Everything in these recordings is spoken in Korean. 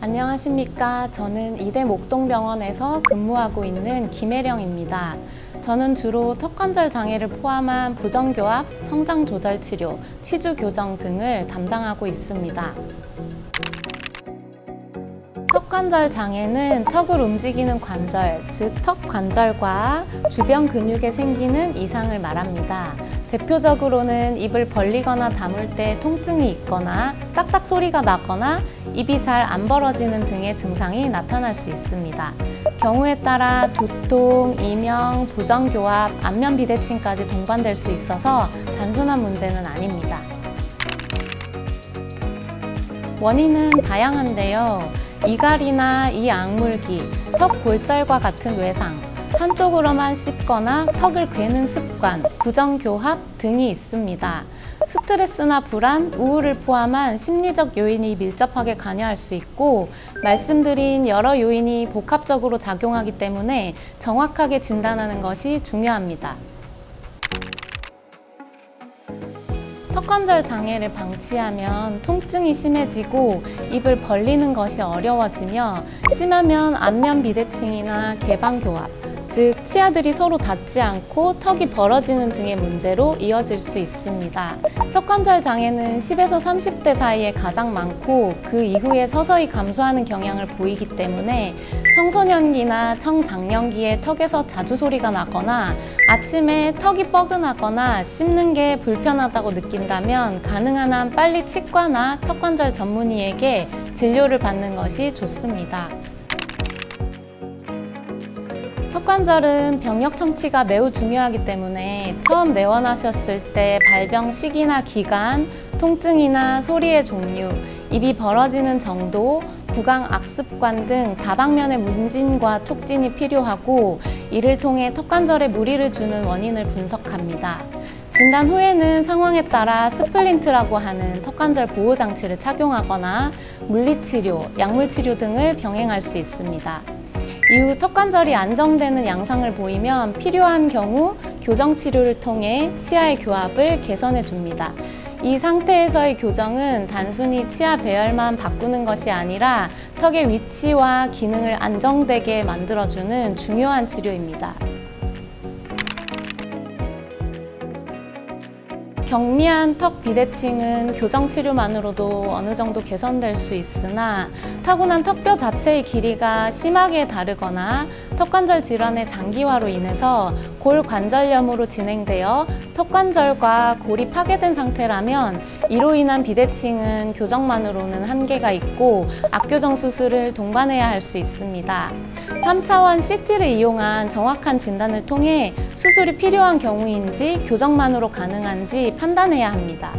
안녕하십니까. 저는 이대 목동병원에서 근무하고 있는 김혜령입니다. 저는 주로 턱관절 장애를 포함한 부정교합, 성장 조절 치료, 치주 교정 등을 담당하고 있습니다. 턱관절 장애는 턱을 움직이는 관절, 즉 턱 관절과 주변 근육에 생기는 이상을 말합니다. 대표적으로는 입을 벌리거나 다물 때 통증이 있거나 딱딱 소리가 나거나 입이 잘 안 벌어지는 등의 증상이 나타날 수 있습니다. 경우에 따라 두통, 이명, 부정교합, 안면 비대칭까지 동반될 수 있어서 단순한 문제는 아닙니다. 원인은 다양한데요. 이갈이나 이 악물기, 턱 골절과 같은 외상, 한쪽으로만 씹거나 턱을 괴는 습관, 부정교합 등이 있습니다. 스트레스나 불안, 우울을 포함한 심리적 요인이 밀접하게 관여할 수 있고 말씀드린 여러 요인이 복합적으로 작용하기 때문에 정확하게 진단하는 것이 중요합니다. 턱관절 장애를 방치하면 통증이 심해지고 입을 벌리는 것이 어려워지며 심하면 안면 비대칭이나 개방교합, 즉 치아들이 서로 닿지 않고 턱이 벌어지는 등의 문제로 이어질 수 있습니다. 턱관절 장애는 10에서 30대 사이에 가장 많고 그 이후에 서서히 감소하는 경향을 보이기 때문에 청소년기나 청장년기에 턱에서 자주 소리가 나거나 아침에 턱이 뻐근하거나 씹는 게 불편하다고 느낀다면 가능한 한 빨리 치과나 턱관절 전문의에게 진료를 받는 것이 좋습니다. 턱관절은 병력 청취가 매우 중요하기 때문에 처음 내원하셨을 때 발병 시기나 기간, 통증이나 소리의 종류, 입이 벌어지는 정도, 구강 악습관 등 다방면의 문진과 촉진이 필요하고 이를 통해 턱관절에 무리를 주는 원인을 분석합니다. 진단 후에는 상황에 따라 스플린트라고 하는 턱관절 보호 장치를 착용하거나 물리치료, 약물치료 등을 병행할 수 있습니다. 이후 턱 관절이 안정되는 양상을 보이면 필요한 경우 교정 치료를 통해 치아의 교합을 개선해 줍니다. 이 상태에서의 교정은 단순히 치아 배열만 바꾸는 것이 아니라 턱의 위치와 기능을 안정되게 만들어주는 중요한 치료입니다. 경미한 턱 비대칭은 교정 치료만으로도 어느 정도 개선될 수 있으나 타고난 턱뼈 자체의 길이가 심하게 다르거나 턱관절 질환의 장기화로 인해서 골관절염으로 진행되어 턱관절과 골이 파괴된 상태라면 이로 인한 비대칭은 교정만으로는 한계가 있고 악교정 수술을 동반해야 할 수 있습니다. 3차원 CT를 이용한 정확한 진단을 통해 수술이 필요한 경우인지 교정만으로 가능한지 판단해야 합니다.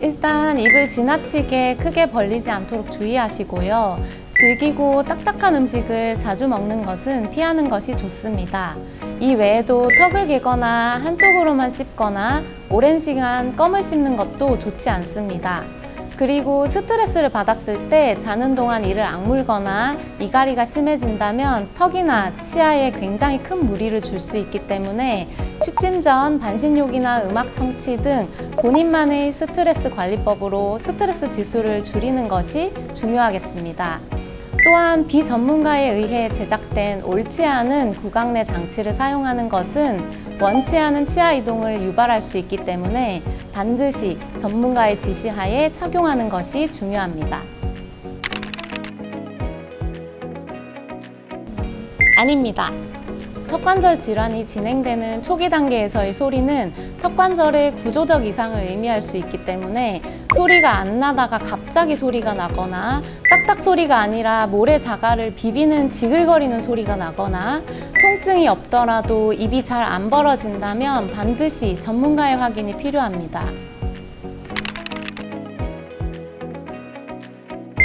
일단 입을 지나치게 크게 벌리지 않도록 주의하시고요. 질기고 딱딱한 음식을 자주 먹는 것은 피하는 것이 좋습니다. 이 외에도 턱을 개거나 한쪽으로만 씹거나 오랜 시간 껌을 씹는 것도 좋지 않습니다. 그리고 스트레스를 받았을 때 자는 동안 이를 악물거나 이갈이가 심해진다면 턱이나 치아에 굉장히 큰 무리를 줄 수 있기 때문에 취침 전 반신욕이나 음악 청취 등 본인만의 스트레스 관리법으로 스트레스 지수를 줄이는 것이 중요하겠습니다. 또한 비전문가에 의해 제작된 옳지 않은 구강 내 장치를 사용하는 것은 원치 않은 치아 이동을 유발할 수 있기 때문에 반드시 전문가의 지시하에 착용하는 것이 중요합니다. 아닙니다. 턱관절 질환이 진행되는 초기 단계에서의 소리는 턱관절의 구조적 이상을 의미할 수 있기 때문에 소리가 안 나다가 갑자기 소리가 나거나 딱딱 소리가 아니라 모래 자갈을 비비는 지글거리는 소리가 나거나 통증이 없더라도 입이 잘 안 벌어진다면 반드시 전문가의 확인이 필요합니다.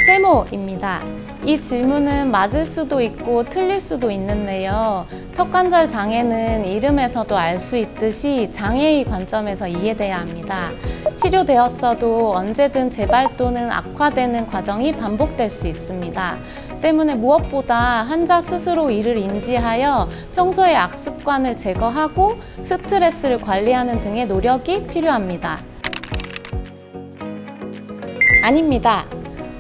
세모입니다. 이 질문은 맞을 수도 있고 틀릴 수도 있는데요. 턱관절 장애는 이름에서도 알 수 있듯이 장애의 관점에서 이해돼야 합니다. 치료되었어도 언제든 재발 또는 악화되는 과정이 반복될 수 있습니다. 때문에 무엇보다 환자 스스로 이를 인지하여 평소의 악습관을 제거하고 스트레스를 관리하는 등의 노력이 필요합니다. 아닙니다.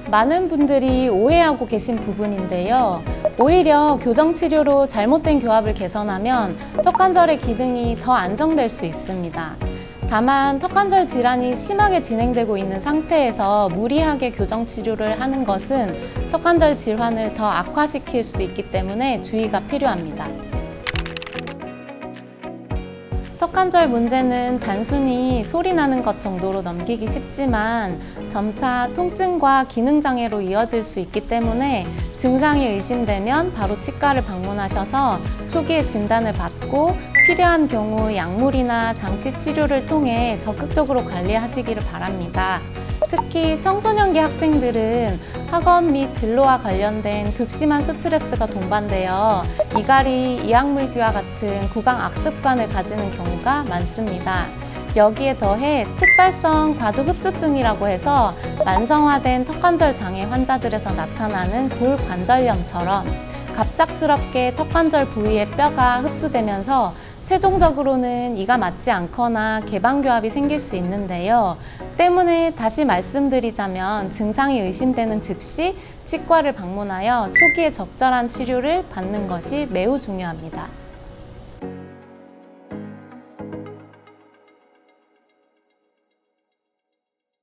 많은 분들이 오해하고 계신 부분인데요. 오히려 교정 치료로 잘못된 교합을 개선하면 턱관절의 기능이 더 안정될 수 있습니다. 다만 턱관절 질환이 심하게 진행되고 있는 상태에서 무리하게 교정 치료를 하는 것은 턱관절 질환을 더 악화시킬 수 있기 때문에 주의가 필요합니다. 턱관절 문제는 단순히 소리 나는 것 정도로 넘기기 쉽지만 점차 통증과 기능장애로 이어질 수 있기 때문에 증상이 의심되면 바로 치과를 방문하셔서 초기에 진단을 받고 필요한 경우 약물이나 장치 치료를 통해 적극적으로 관리하시기를 바랍니다. 특히 청소년기 학생들은 학업 및 진로와 관련된 극심한 스트레스가 동반되어 이갈이 이약물기와 같은 구강 악습관을 가지는 경우가 많습니다. 여기에 더해 특발성 과도 흡수증이라고 해서 만성화된 턱관절 장애 환자들에서 나타나는 골관절염처럼 갑작스럽게 턱관절 부위의 뼈가 흡수되면서 최종적으로는 이가 맞지 않거나 개방교합이 생길 수 있는데요. 때문에 다시 말씀드리자면 증상이 의심되는 즉시 치과를 방문하여 초기에 적절한 치료를 받는 것이 매우 중요합니다.